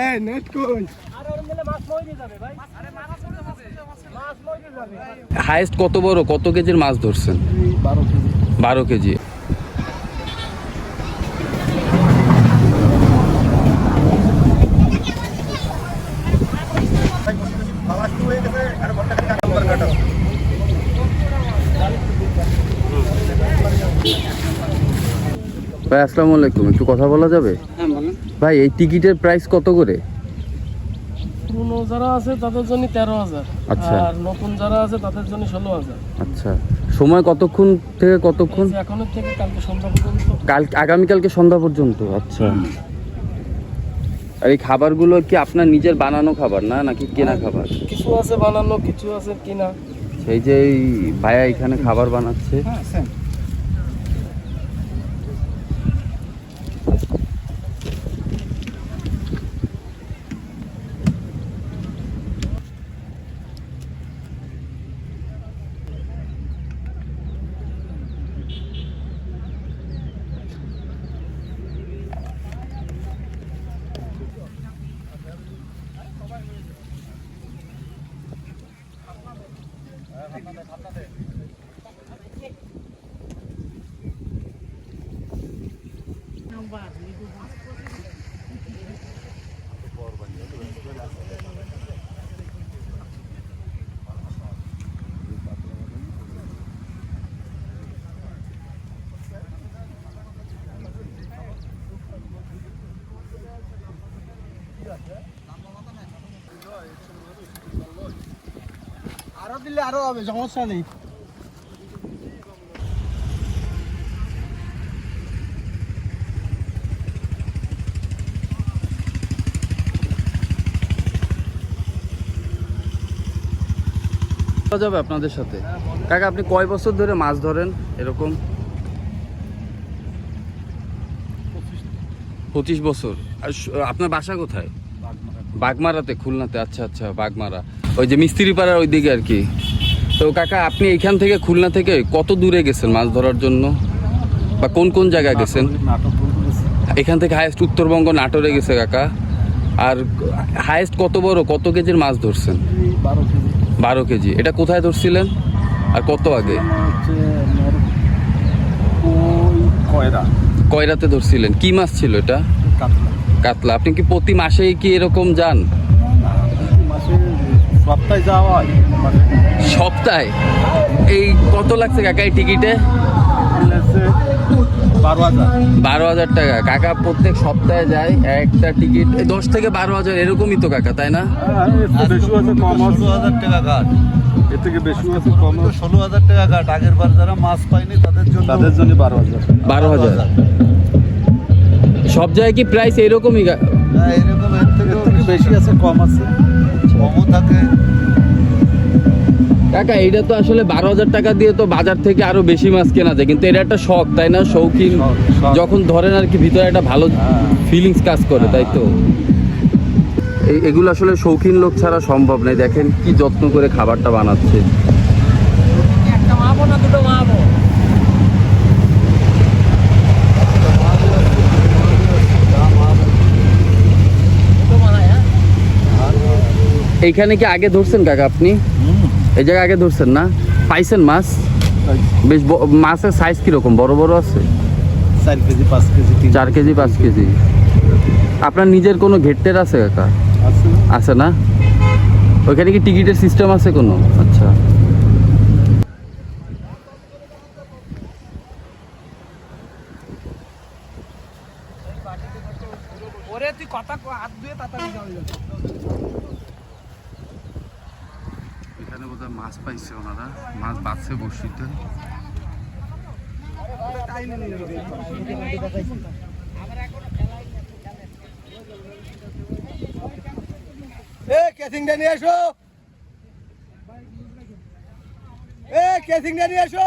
এই নেট কই যাবে হাইয়েস্ট কত বড়? কত কেজির মাছ ধরছেন? বারো কেজি। ভাই আসসালামু আলাইকুম। একটু কথা বলা যাবে? হ্যাঁ ভাই এই টিকিটের প্রাইস কত করে? পুরনো যারা আছে তাদের জন্য তেরো হাজার। আচ্ছা। আর নতুন যারা আছে তাদের জন্য ষোলো হাজার। আচ্ছা। সময় কতক্ষণ থেকে কতক্ষণ? এখনের থেকে কালকে সন্ধ্যা পর্যন্ত। কাল আগামীকালকে সন্ধ্যা পর্যন্ত আচ্ছা। আর এই খাবারগুলো কি আপনার নিজের বানানো খাবার না নাকি কেনা খাবার? কিছু আছে বানানো কিছু আছে কিনা। সেই যে এই ভাইয়া এখানে খাবার বানাচ্ছে। হ্যাঁ সেম আরও দিলে আরও হবে সমস্যা নেই। যাবে আপনাদের সাথে। কাকা আপনি কয় বছর ধরে মাছ ধরেন এরকম? পঁচিশ। বছর। আর আপনার বাসা কোথায়? বাগমারাতে খুলনাতে আচ্ছা আচ্ছা বাগমারা। ওই যে মিস্ত্রি পাড়ার ওই দিকে আর কি। তো কাকা আপনি এখান থেকে খুলনা থেকে কত দূরে গেছেন মাছ ধরার জন্য? বা কোন কোন জায়গায় গেছেন? এখান থেকে হায়েস্ট উত্তরবঙ্গ নাটোরে গেছে কাকা। আর হায়েস্ট কত বড় কত কেজির মাছ ধরছেন? বারো কেজি। এটা কোথায় ধরছিলেন? আর কত আগে? কয়রা। কয়রাতে ধরছিলেন? কি মাছ ছিল এটা? কাতলা। কাতলা। আপনি কি প্রতি মাসেই কি এরকম যান? সপ্তাহে? যাওয়া সপ্তাহে এই কত লাগছে কাকা এই টিকিটে? বারো হাজার বারো হাজার টাকা। কাকা প্রত্যেক সপ্তাহে যায় একটা টিকিট। এই দশ থেকে বারো হাজার এরকমই তো কাকা তাই না? বেশি আছে কম আছে ষোলো হাজার টাকা এর থেকে বেশি আছে কম ষোলো হাজার টাকা ঘাট। আগের বার যারা মাছ পায়নি তাদের জন্য তাদের জন্য বারো হাজার। বারো হাজার। সব জায়গায় কি প্রাইস হ্যাঁ এরকম এর থেকেও থেকে বেশি আছে কম আছে। কমও থাকে। কাকা এইটা তো আসলে বারো হাজার টাকা দিয়ে তো বাজার থেকে আরও বেশি মাছ কেনা যায় কিন্তু এটা একটা শখ তাই না? শৌখিন শখ, শখ। যখন ধরেন আর কি ভিতরে একটা ভালো হ্যাঁ। ফিলিংস কাজ করে তাই তো? এই- এগুলো আসলে শৌখিন লোক ছাড়া সম্ভব নয়। দেখেন কি যত্ন করে খাবারটা বানাচ্ছে। একটা মাপো না দুটো মাপো দুটো মানায় হ্যাঁ এইখানে কি আগে ধরছেন কাকা আপনি? এই জায়গায় আগে ধরছেন না? পাইছেন মাছ? বেশ মাছের সাইজ কীরকম? বড় বড় আছে? চার কেজি পাঁচ কেজি চার কেজি পাঁচ কেজি। আপনার নিজের কোনো ঘেটটের আছে কাকা? আছে আছে না? ওইখানে কি টিকিটের সিস্টেম আছে কোনো? আচ্ছা। ওরে তুই কথা হাত ধুয়ে তাড়াতাড়ি যাওয়া এখানে বোধহয় মাছ পাইছে ওনারা। মাছ বাঁচছে বসিতে নিয়ে এসো। এসো।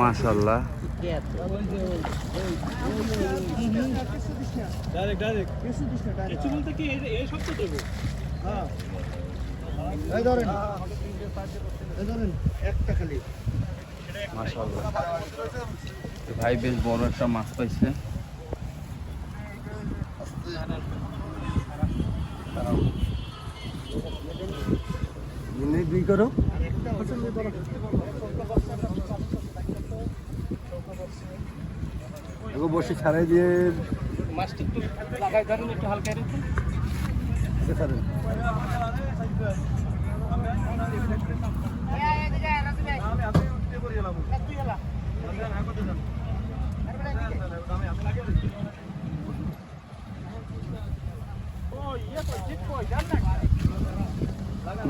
মাশাল্লাহ ভাই বেশ বড় একটা মাছ পাইছে। দুই করো? এগো বসে ছাড়াই দিয়ে মাছটা একটু লাগাই ধরেন একটু হালকা রেখে। ছাড়েন।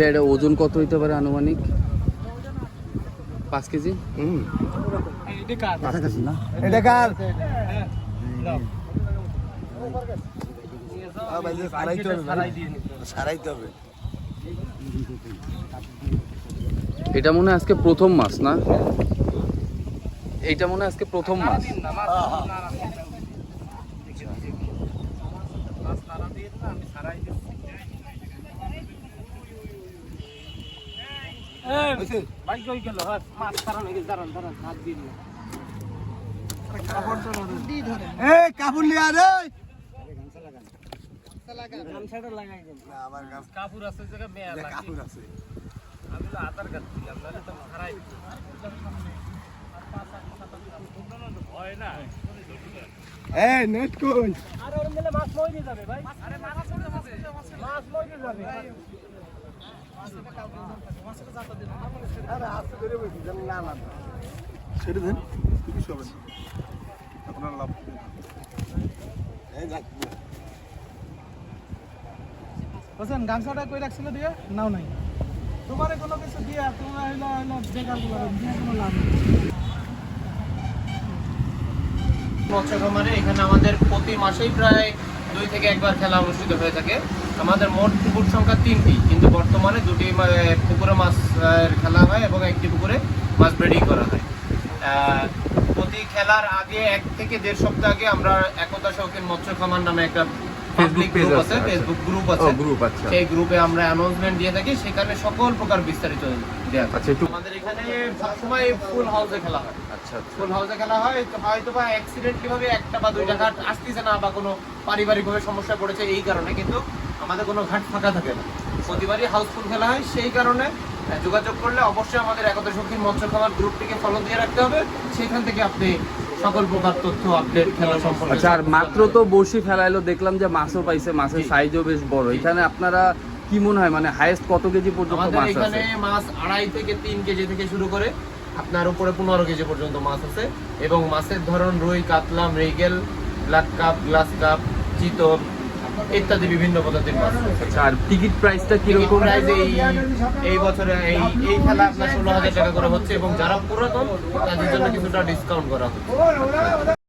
এটা ওজন কত হইতে পারে আনুমানিক? পাঁচ কেজি? এটা কার? এটা কার সারাইতে হবে সারাইতে হবে এটা মনে হয় আজকে প্রথম মাছ না? এইটা মনে হয় আজকে প্রথম মাছ। বাইক গেল হ্যাঁ মাছ কারণ দাঁড়ান দাঁড়ান হাত দিয়ে দিন এই কাপড় নিয়ে আরে কাপড় আছে কাপড় আছে। আমি তো আধার কার্ড দিলাম নাহলে তো হারাই এই নেট কোন আরে ওর মেলে মাছ মরে যাবে ভাই। আরে মাছ মাছ মরে যাবে। আরে আস্তে করে বসি যেন না না ছেড়ে দেন কিছু হবে না। আপনার লাভ হোসেন গামছাটা কই রাখছিল দিয়ে? নাও নাই। তোমারে কোনো কিছু দিয়া তোমরা হইল হইল বেকারগুলো দিয়ে কোনো লাভ নেই। মৎস্যখামারে এখানে আমাদের প্রতি মাসেই প্রায় দুই থেকে একবার খেলা অনুষ্ঠিত হয়ে থাকে। আমাদের মোট পুকুর সংখ্যা তিনটি কিন্তু বর্তমানে দুটি পুকুরে মাছ খেলা হয় এবং একটি পুকুরে মাছ ব্রিডিং করা হয়। খেলার আগে এক থেকে দেড় সপ্তাহ আগে আমরা একতা শৌখিন মৎস্য খামার নামে একটা আছে, আচ্ছা। ফেসবুক গ্রুপ আছে। গ্রুপ আচ্ছা। সেই গ্রুপে আমরা অ্যানাউন্সমেন্ট দিয়ে থাকি সেখানে সকল প্রকার বিস্তারিত দেওয়া আচ্ছা আমাদের এখানে সবসময় ফুল হাউসে খেলা হয়। আচ্ছা ফুল হাউসে খেলা হয় তো হয়তো বা অ্যাক্সিডেন্টলি ভাবে একটা বা দুইটা ঘাট আসতেছে না বা কোনো পারিবারিক ভাবে সমস্যা পড়েছে এই কারণে কিন্তু আমাদের কোনো ঘাট ফাঁকা থাকে না। প্রতিবারই হাউসফুল খেলা হয় সেই কারণে যোগাযোগ করলে অবশ্যই আমাদের একতা শক্তি মৎস্য খামার গ্রুপটিকে ফলো দিয়ে রাখতে হবে। সেখান থেকে আপনি সকল প্রকার তথ্য আপডেট খেলা সম্পর্কে আচ্ছা আর মাত্র তো বসি ফেলাইলো দেখলাম যে মাছও পাইছে মাছের সাইজও বেশ বড়। এখানে আপনারা কি মনে হয় মানে হাইয়েস্ট কত কেজি পর্যন্ত মাছ এখানে মাছ আড়াই থেকে তিন কেজি থেকে শুরু করে আপনার উপরে পনেরো কেজি পর্যন্ত মাছ আছে। এবং মাছের ধরন রুই কাতলা মৃগেল ব্ল্যাক কাপ গ্লাস কাপ চিতল ইত্যাদি বিভিন্ন পদ্ধতির মাছ আচ্ছা আর টিকিট প্রাইসটা কি কীরকম? প্রাইস এই এই বছরে এই এই খেলা আপনার ষোলো হাজার টাকা করে হচ্ছে এবং যারা পুরাতন তাদের জন্য কিছুটা ডিসকাউন্ট করা হচ্ছে।